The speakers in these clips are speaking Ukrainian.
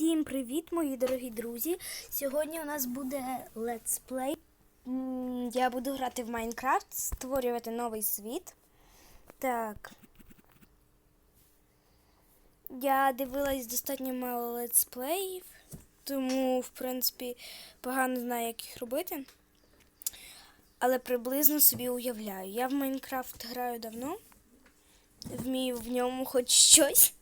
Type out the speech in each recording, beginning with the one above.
Всім привіт, мої дорогі друзі! Сьогодні у нас буде летсплей. Я буду грати в Майнкрафт, створювати новий світ. Так. Я дивилась достатньо мало летсплеїв, тому, в принципі, погано знаю, як їх робити. Але приблизно собі уявляю. Я в Майнкрафт граю давно. Вмію в ньому хоч щось.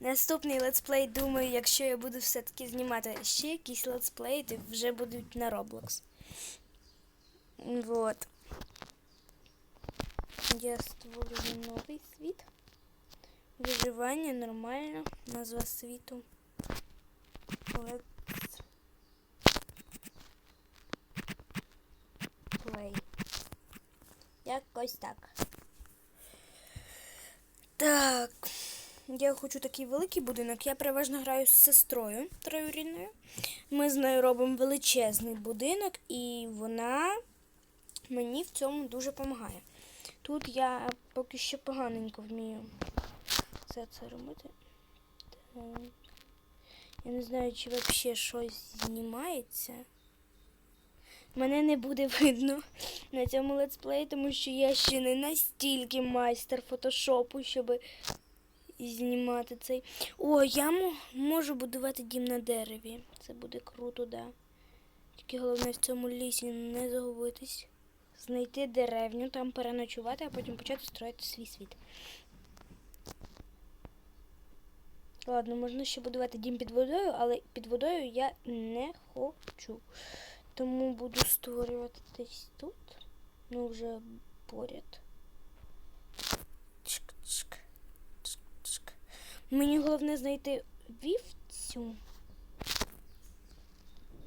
Наступний летсплей, думаю, якщо я буду все-таки знімати ще якісь летсплеї, то вже будуть на Roblox. Вот. Я створюю новий світ. Виживання нормально. Назва світу. Let's play. Якось так. Так. Я хочу такий великий будинок. Я переважно граю з сестрою троюрідною. Ми з нею робимо величезний будинок, і вона мені в цьому дуже допомагає. Тут я поки що поганенько вмію все це робити. Так. Я не знаю, чи взагалі щось знімається. Мене не буде видно на цьому летсплеї, тому що я ще не настільки майстер фотошопу, щоб знімати цей. О, я можу будувати дім на дереві. Це буде круто, да. Тільки головне в цьому лісі не загубитись. Знайти деревню, там переночувати, а потім почати строїти свій світ. Ладно, можна ще будувати дім під водою, але під водою я не хочу. Тому буду створювати десь тут. Ну, вже поряд. Чик-чик. Мені головне знайти вівцю.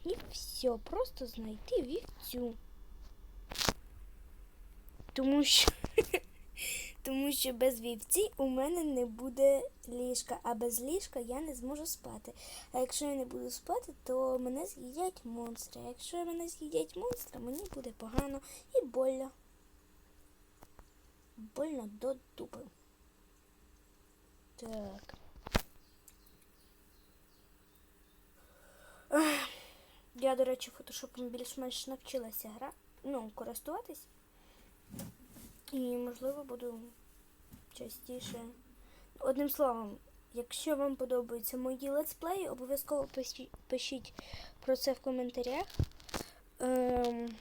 І все, просто знайти вівцю. Тому що, тому що без вівці у мене не буде ліжка, а без ліжка я не зможу спати. А якщо я не буду спати, то мене з'їдять монстри. А якщо мене з'їдять монстри, мені буде погано і больно. Больно до дупи. Так. Я, до речі, фотошопом більш-менш навчилася гра, ну, користуватись. І, можливо, буду частіше. Одним словом, якщо вам подобаються мої летсплеї, обов'язково пишіть, про це в коментарях. Ем,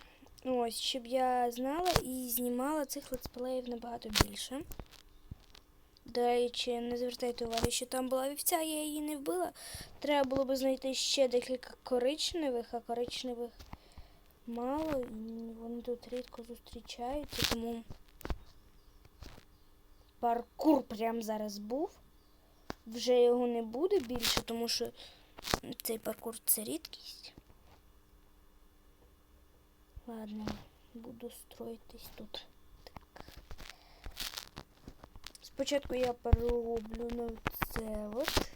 ось, щоб я знала і знімала цих летсплеїв набагато більше. До речі, не звертайте уваги, що там була вівця, я її не вбила. Треба було би знайти ще декілька коричневих, а коричневих мало, вони тут рідко зустрічаються, тому паркур прямо зараз був. Вже його не буде більше, тому що цей паркур це рідкість. Ладно, буду строїтись тут. Так. Спочатку я перероблю на це от.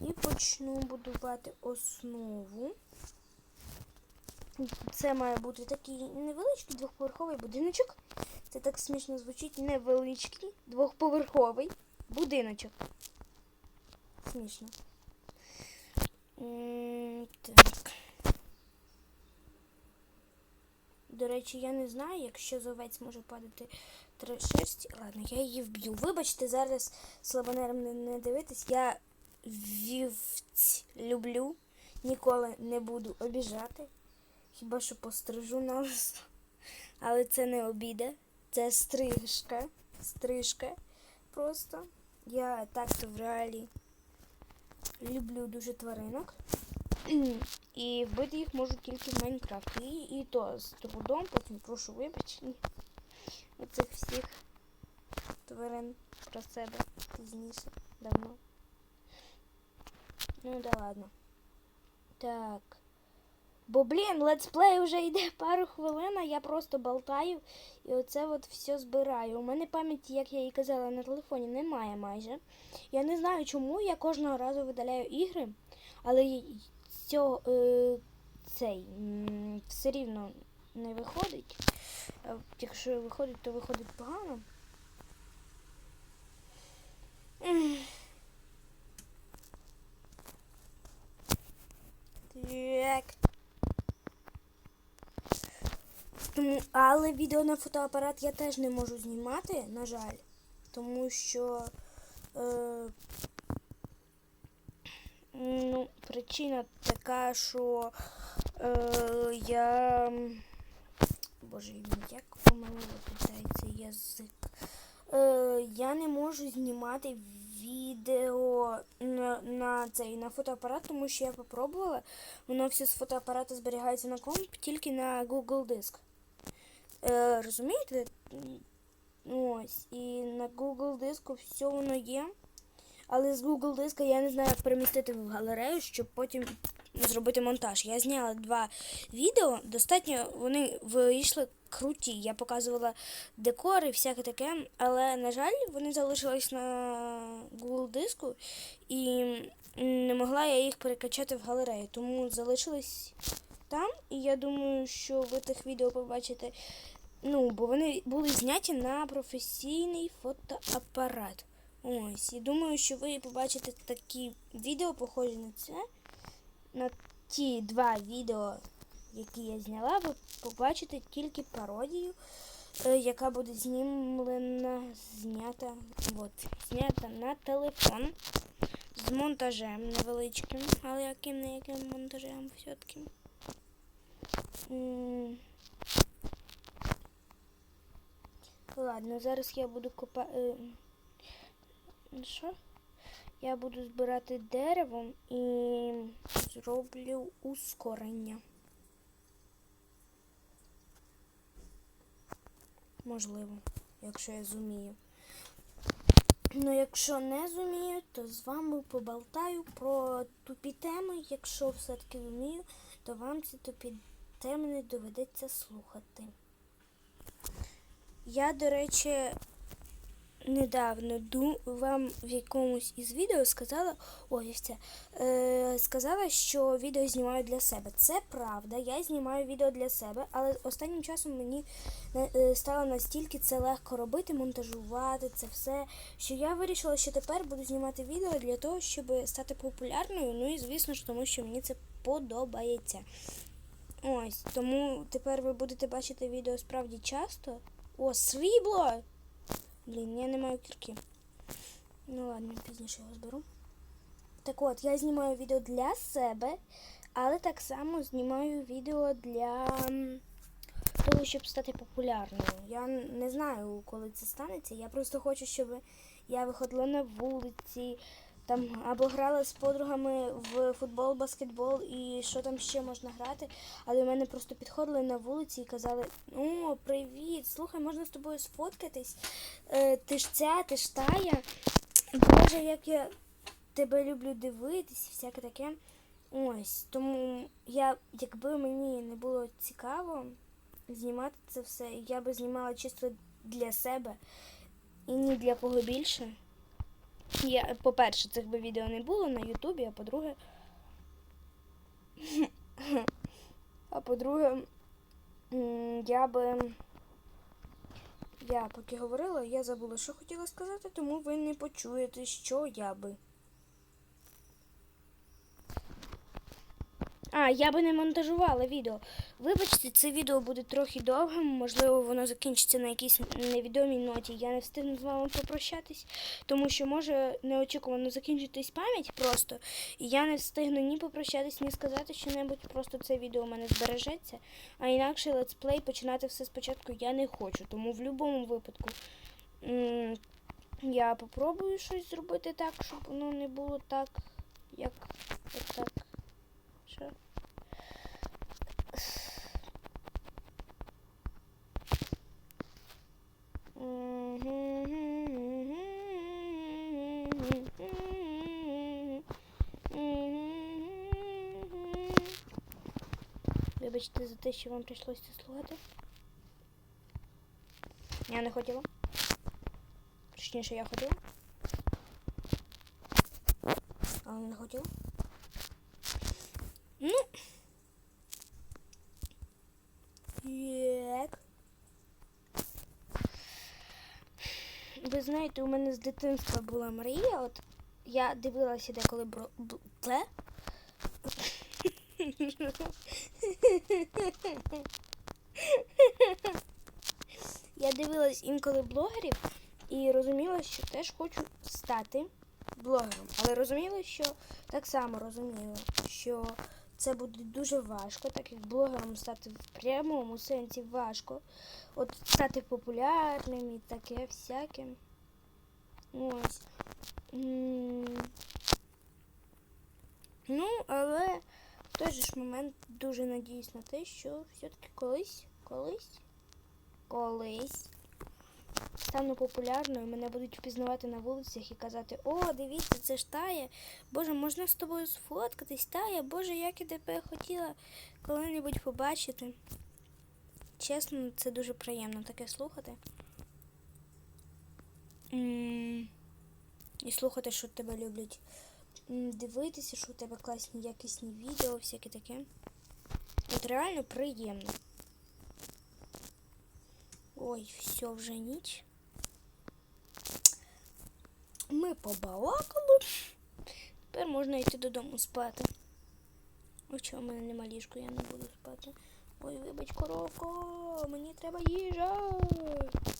І почну будувати основу. Це має бути такий невеличкий двохповерховий будиночок. Це так смішно звучить. Невеличкий двохповерховий будиночок. Смішно. Так. До речі, я не знаю, якщо з овець може падати три шерсті. Ладно, я її вб'ю. Вибачте, зараз слабонервно не, дивитись. Я вівць люблю. Ніколи не буду обіжати. Хіба що пострижу нас. Але це не обіда. Це стрижка. Стрижка. Просто. Я так-то в реалі люблю дуже тваринок. І вбити їх можу тільки в Майнкрафті. І, і то з трудом, потім прошу вибачення. Оцих всіх тварин про себе пізніше давно. Ну да ладно. Так. Бо, блін, летсплей вже йде пару хвилин, а я просто болтаю і оце от все збираю. У мене пам'яті, як я і казала, на телефоні немає майже. Я не знаю, чому я кожного разу видаляю ігри, але цього, е, цей все рівно не виходить якщо виходить, то виходить погано. Так. Тому, Але відео на фотоапарат я теж не можу знімати, на жаль, тому що е, ну, причина така, що е, я... Боже, як мене виглядається язик. Е, я не можу знімати відео на, на цей на фотоапарат, тому що я попробувала. Воно все з фотоапарата зберігається на комп, тільки на Google диск. Е, розумієте? Ось. І на Google диску все воно є. Але з Google диска я не знаю, як перемістити в галерею, щоб потім зробити монтаж. Я зняла два відео, достатньо вони вийшли круті. Я показувала декори, всяке таке, але, на жаль, вони залишились на Google диску і не могла я їх перекачати в галерею. Тому залишились там, і я думаю, що ви тих відео побачите. Ну, бо вони були зняті на професійний фотоапарат. Ось, і думаю, що ви побачите такі відео, похожі на це. На ті два відео, які я зняла, ви побачите тільки пародію, е, яка буде знімлена, знята, от, знята на телефон з монтажем невеличким, але яким не яким монтажем все-таки. Ладно, зараз я буду копати. Що? Я буду збирати дерево і зроблю ускорення. Можливо, якщо я зумію. Ну, якщо не зумію, то з вами поболтаю про тупі теми. Якщо все-таки зумію, то вам ці тупі теми не доведеться слухати. Я, до речі, недавно вам в якомусь із відео сказала, це, е, сказала, що відео знімаю для себе. Це правда, я знімаю відео для себе, але останнім часом мені е, стало настільки це легко робити, монтажувати це все, що я вирішила, що тепер буду знімати відео для того, щоб стати популярною. Ну і звісно ж, тому що мені це подобається. Ось, тому тепер ви будете бачити відео справді часто. О, срібло! Блін, я не маю кірки. Ну ладно, пізніше його зберу. Так от, я знімаю відео для себе, але так само знімаю відео для того, щоб стати популярною. Я не знаю, коли це станеться. Я просто хочу, щоб я виходила на вулиці, там або грала з подругами в футбол, баскетбол і що там ще можна грати. Але до мене просто підходили на вулиці і казали: О, привіт! Слухай, можна з тобою сфоткатись? Е, ти ж ця, ти ж тая. Боже, як я тебе люблю дивитись, всяке таке. Ось. Тому я, якби мені не було цікаво знімати це все, я би знімала чисто для себе і ні для кого більше. Я, по-перше, цих би відео не було на Ютубі, а по-друге. А по-друге, я би. Я поки говорила, я забула, що хотіла сказати, тому ви не почуєте, що я би. А, я би не монтажувала відео. Вибачте, це відео буде трохи довгим, можливо, воно закінчиться на якійсь невідомій ноті. Я не встигну з вами попрощатись, тому що може неочікувано закінчитись пам'ять просто. І я не встигну ні попрощатись, ні сказати що-небудь, просто це відео у мене збережеться. А інакше летсплей починати все спочатку я не хочу. Тому в будь-якому випадку я попробую щось зробити так, щоб воно не було так, як так. Що? Вибачте за те, що вам прийшлося слухати. Я не хотіла. Точніше, я хотіла. Але не хотіла. Ну. Як? Ви знаєте, у мене з дитинства була мрія. От я дивилася деколи бро... Ble? Я дивилась інколи блогерів і розуміла, що теж хочу стати блогером. Але розуміла, що так само розуміла, що це буде дуже важко, так як блогером стати в прямому сенсі важко. От стати популярним і таке всяке. Ось. Ну, але в той же ж момент дуже надіюсь на те, що все-таки колись, колись, колись стану популярною, мене будуть впізнавати на вулицях і казати, о, дивіться, це ж Тая. Боже, можна з тобою сфоткатись, Тая, Боже, як я тебе хотіла коли-небудь побачити. Чесно, це дуже приємно таке слухати. І слухати, що тебе люблять. Дивитися, що у тебе класні якісні відео, всяке таке. От реально приємно. Ой, все вже ніч. Ми побалакали. Тепер можна йти додому спати. Ой, чого в мене нема ліжку, я не буду спати. Ой, вибач, коровко, мені треба їжа.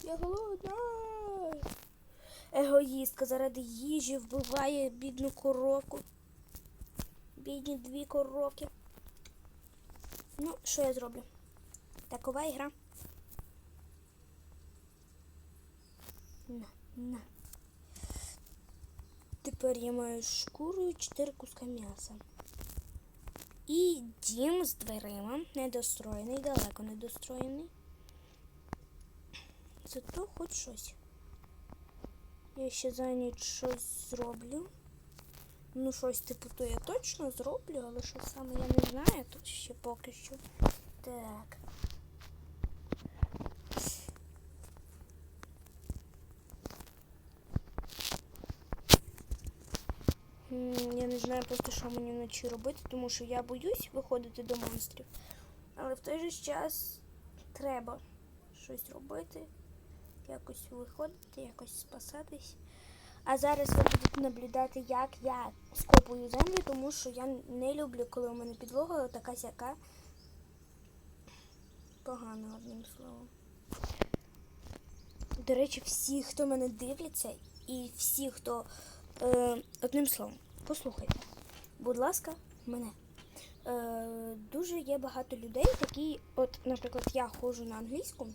Я голодна. Егоїстка заради їжі вбиває бідну коровку. Бідні дві коровки. Ну, що я зроблю? Такова ігра. На, на. Тепер я маю шкуру і 4 куска м'яса. І дім з дверима недостроєний, далеко недостроєний. Зато хоч щось. Я ще за ніч щось зроблю. Ну, щось типу то я точно зроблю, але що саме я не знаю тут ще поки що. Так. Я не знаю просто, що мені вночі робити, тому що я боюсь виходити до монстрів. Але в той же час треба щось робити, якось виходити, якось спасатись. А зараз ви будете наблюдати, як я скопую землю, тому що я не люблю, коли у мене підлога така сяка погана, одним словом. До речі, всі, хто мене дивляться, і всі, хто е, одним словом, послухайте, будь ласка, мене. Е, дуже є багато людей, які, от, наприклад, я ходжу на англійську,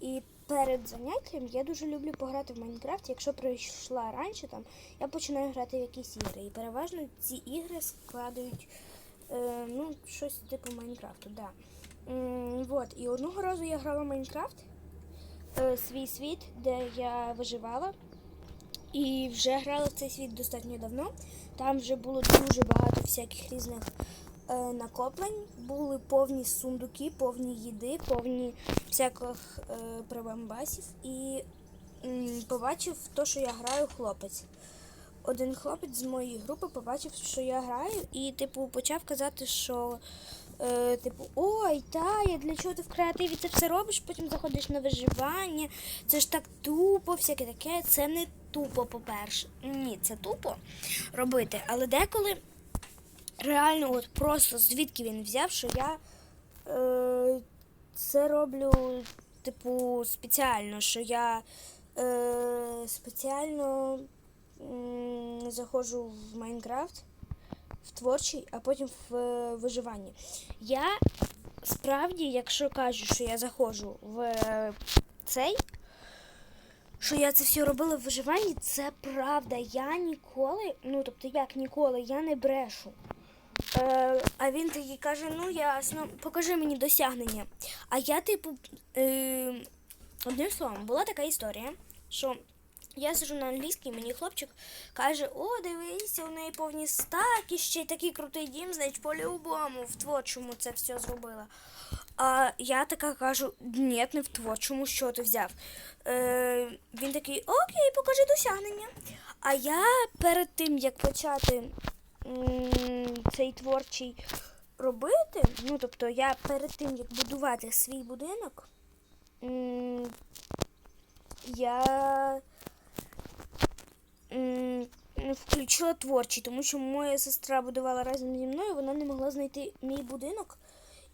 і перед заняттям я дуже люблю пограти в Майнкрафт. Якщо прийшла раніше, там я починаю грати в якісь ігри. І переважно ці ігри складають е, ну, щось типу Майнкрафту. Да. М, вот. І одного разу я грала в Майнкрафт, е, свій світ, де я виживала. І вже грала в цей світ достатньо давно. Там вже було дуже багато всяких різних е, накоплень. Були повні сундуки, повні їди, повні всяких е, прибамбасів. І м, побачив то, що я граю хлопець. Один хлопець з моєї групи побачив, що я граю, і типу почав казати, що е, типу, ой, Тая, для чого ти в креативі це все робиш? Потім заходиш на виживання. Це ж так тупо, всяке таке. Це не тупо, по-перше. Ні, це тупо робити. Але деколи реально, от просто звідки він взяв, що я е, це роблю, типу, спеціально, що я е, спеціально м, заходжу в Майнкрафт в творчий, а потім в е, виживанні. Я справді, якщо кажу, що я заходжу в е, цей, що я це все робила в виживанні, це правда. Я ніколи, ну тобто як ніколи, я не брешу. Е, а він тоді каже: ну ясно, покажи мені досягнення. А я, типу, е, одним словом, була така історія, що я сижу на англійській, мені хлопчик каже: О, дивися, у неї повні стаки, ще й такий крутий дім, значить, по-любому в творчому це все зробила. А я така кажу: ні, не в творчому, що ти взяв. Е, він такий, окей, покажи досягнення. А я перед тим, як почати цей творчий робити, ну тобто я перед тим, як будувати свій будинок, я включила творчий, тому що моя сестра будувала разом зі мною, вона не могла знайти мій будинок.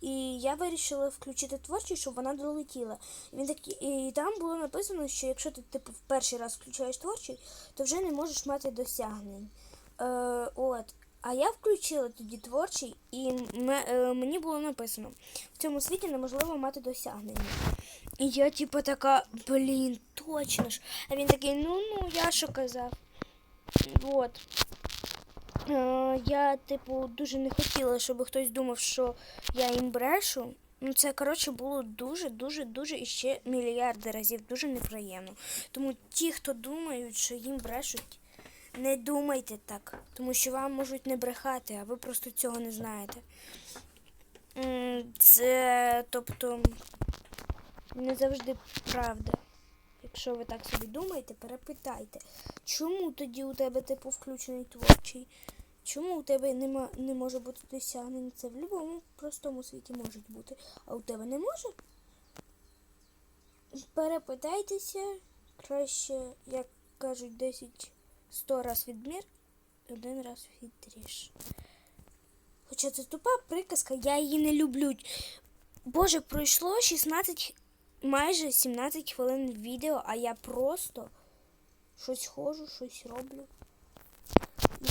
І я вирішила включити творчість, щоб вона долетіла. Він такі, і там було написано, що якщо ти типу в перший раз включаєш творчість, то вже не можеш мати досягнень. Е, от. А я включила тоді творчий, і е, мені було написано: в цьому світі неможливо мати досягнення. І я, типу, така, блін, точно ж. А він такий, ну ну, я що казав. От. Е, я, типу, дуже не хотіла, щоб хтось думав, що я їм брешу. Ну, це, коротше, було дуже, дуже, дуже і ще мільярди разів дуже неприємно. Тому ті, хто думають, що їм брешуть, не думайте так, тому що вам можуть не брехати, а ви просто цього не знаєте. Це, тобто, не завжди правда. Якщо ви так собі думаєте, перепитайте, чому тоді у тебе типу включений творчий? Чому у тебе нема, не може бути досягнень? Це в будь-якому простому світі може бути, а у тебе не може? Перепитайтеся, краще, як кажуть, 10 100 раз відмір, один раз відріж. Хоча це тупа приказка, я її не люблю. Боже, пройшло 16, майже 17 хвилин відео, а я просто щось ходжу, щось роблю. І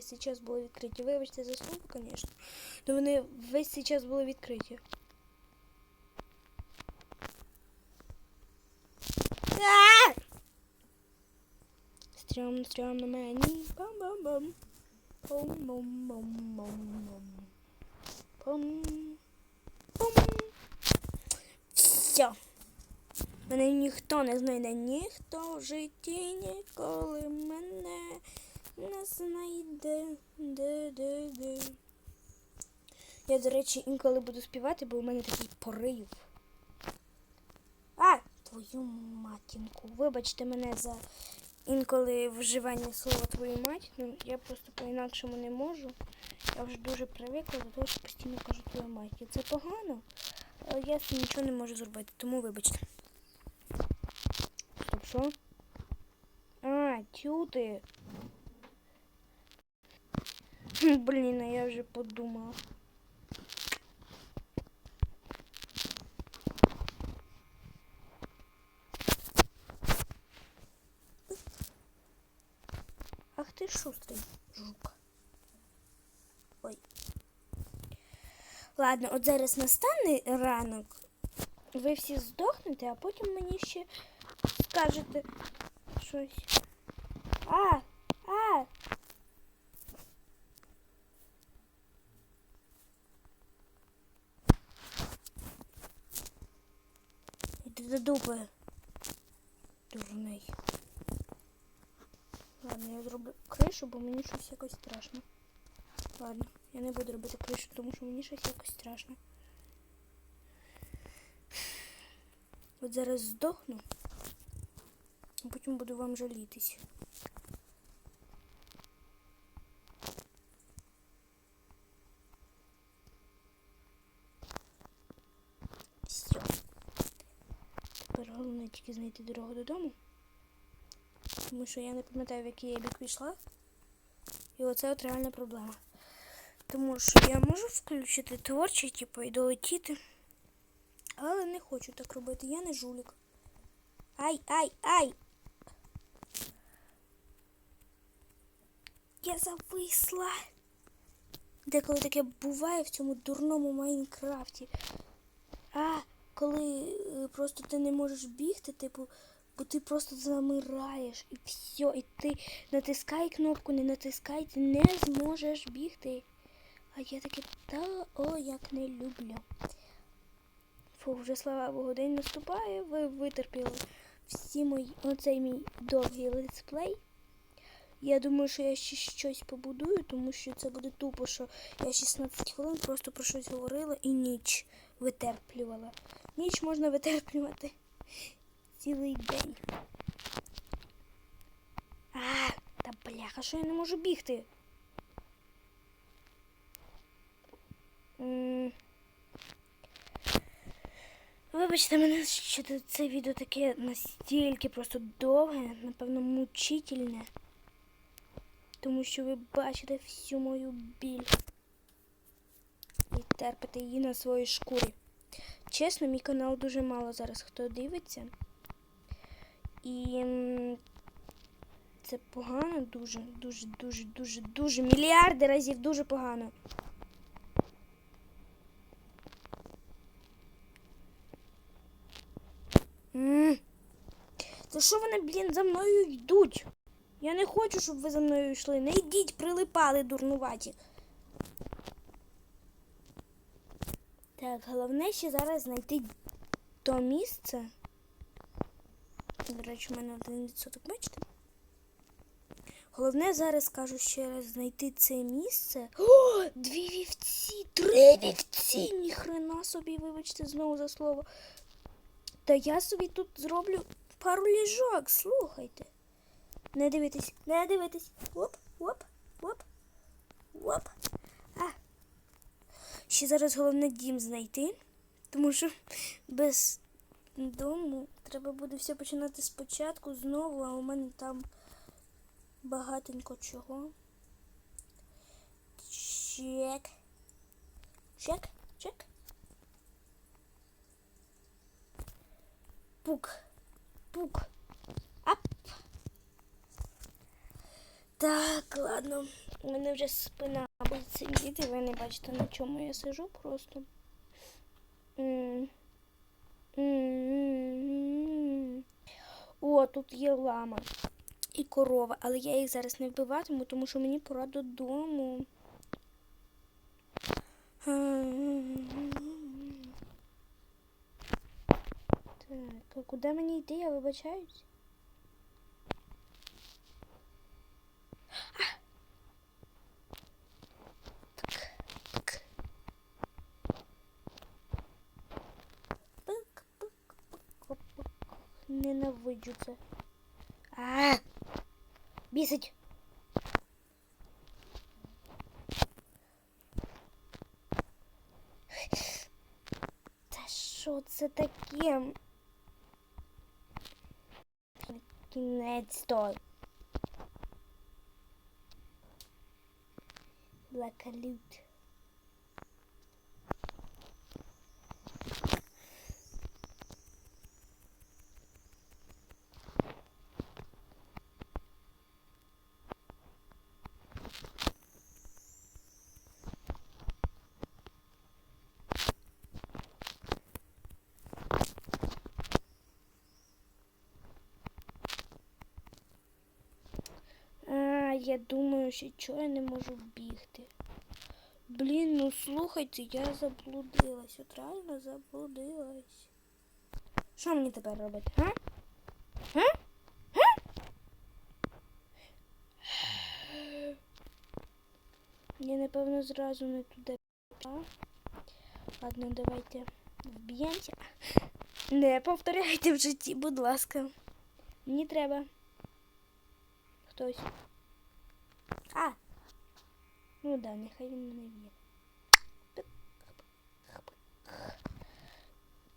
весь цей час були відкриті. Вибачте за слово, звісно. Но вони весь цей час були відкриті. Стрьомно, стрьомно мені. Бам-бам-бам. Пом-бом-бом-бом-бом. Пом. Пом. Все. Мене ніхто не знайде, ніхто в житті ніколи мене не знайде. Де, де, де. Я, до речі, інколи буду співати, бо у мене такий порив. А! Твою матінку. Вибачте мене за інколи вживання слова твою мать. Ну, я просто по-інакшому не можу. Я вже дуже привикла до того, що постійно кажу твою мать. І це погано, але я з нічого не можу зробити, тому вибачте. Стоп, що? А, тюти. Блін, а я вже подумала. Ах ти шустрий жук. Ой. Ладно, от зараз настане ранок. Ви всі здохнете, а потім мені ще скажете щось. А! А! Дурний. Ладно, я зроблю кришу, бо мені щось якось страшно. Ладно, я не буду робити кришу, тому що мені щось якось страшно. От зараз здохну, а потім буду вам жалітись. Все. Тільки знайти дорогу додому. Тому що я не пам'ятаю, в який я бік пішла. І оце от реальна проблема. Тому що я можу включити творчий, типу, і долетіти. Але не хочу так робити, я не жулік. Ай, ай, ай! Я зависла. Деколи таке буває в цьому дурному Майнкрафті. А, коли е, просто ти не можеш бігти, типу, бо ти просто замираєш і все, і ти натискай кнопку, не натискай, ти не зможеш бігти. А я таке, та о, як не люблю. Фу, вже слава Богу, день наступає, ви витерпіли всі мої, оцей мій довгий летсплей. Я думаю, що я ще щось побудую, тому що це буде тупо, що я 16 хвилин просто про щось говорила і ніч витерплювала. Ніч можна витерплювати цілий день. А, та бляха, що я не можу бігти. Вибачте мене, що це- відео таке настільки просто довге, напевно, мучительне. Тому що ви бачите всю мою біль. І терпите її на своїй шкурі. Чесно, мій канал дуже мало зараз хто дивиться. І це погано дуже, дуже, дуже, дуже, дуже. Мільярди разів дуже погано. М. Та що вони, блін, за мною йдуть? Я не хочу, щоб ви за мною йшли. Не йдіть, прилипали, дурнуваті. Так, головне ще зараз знайти то місце. До речі, у мене один відсоток, бачите? Головне зараз кажу ще раз знайти це місце. О, дві вівці, три вівці! Ніхрена собі, вибачте, знову за слово. Та я собі тут зроблю пару ліжок, слухайте. Не дивитись, не дивитись. Оп, оп, оп, оп. А. Ще зараз головне дім знайти, тому що без дому треба буде все починати спочатку знову, а у мене там багатенько чого. Чек. Чек, чек. Пук. Пук. Так, ладно. У мене вже спина буде сидіти, ви не бачите, на чому я сижу просто. М. О, тут є лама і корова, але я їх зараз не вбиватиму, тому що мені пора додому. Так, а куди мені йти? Я вибачаюсь. Ненавиджу це. А! Бісить. Та що це таке? Кінець то. Блакалют. Я думаю, що чого я не можу бігти. Блін, ну слухайте, я заблудилась. От реально заблудилась. Що мені тепер робити, а? А? А? Я, напевно, зразу не туди пішла. Ладно, давайте вб'ємося. Не повторяйте в житті, будь ласка. Мені треба. Хтось. А! Ну да, нехай він мене в'є.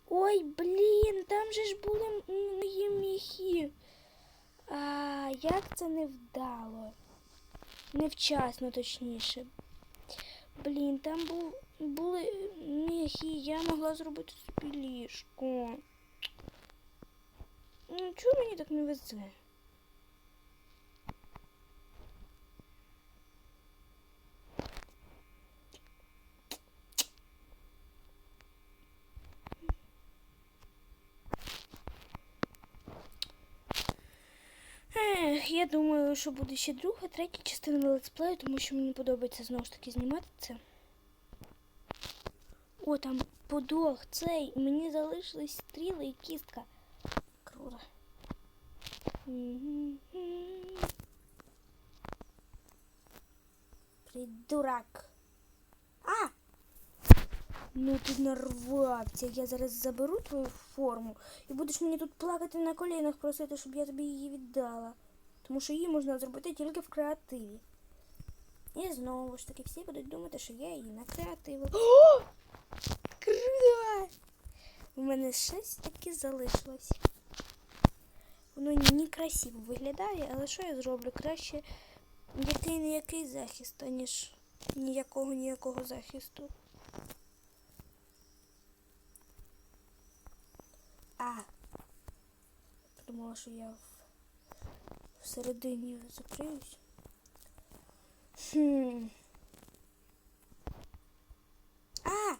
Ой, блін, там же ж були мої міхи. А, як це не вдало? Невчасно, точніше. Блін, там був, були міхи, я могла зробити собі ліжко. Ну, чого мені так не везе? Ех, я думаю, що буде ще друга, третя частина летсплею, тому що мені подобається знову ж таки знімати це. О, там подох цей. Мені залишились стріли і кістка. Круто. Придурак. А! Ну ти нарвався. Я зараз заберу твою форму і будеш мені тут плакати на колінах, просити, щоб я тобі її віддала. Тому що її можна зробити тільки в креативі. І знову ж таки всі будуть думати, що я її накреативила. О! Круто! У мене щось таке залишилось. Воно некрасиво виглядає, але що я зроблю? Краще який не який захист, аніж ніякого ніякого захисту. А. Подумала, що я всередині закриюсь. Хм. А!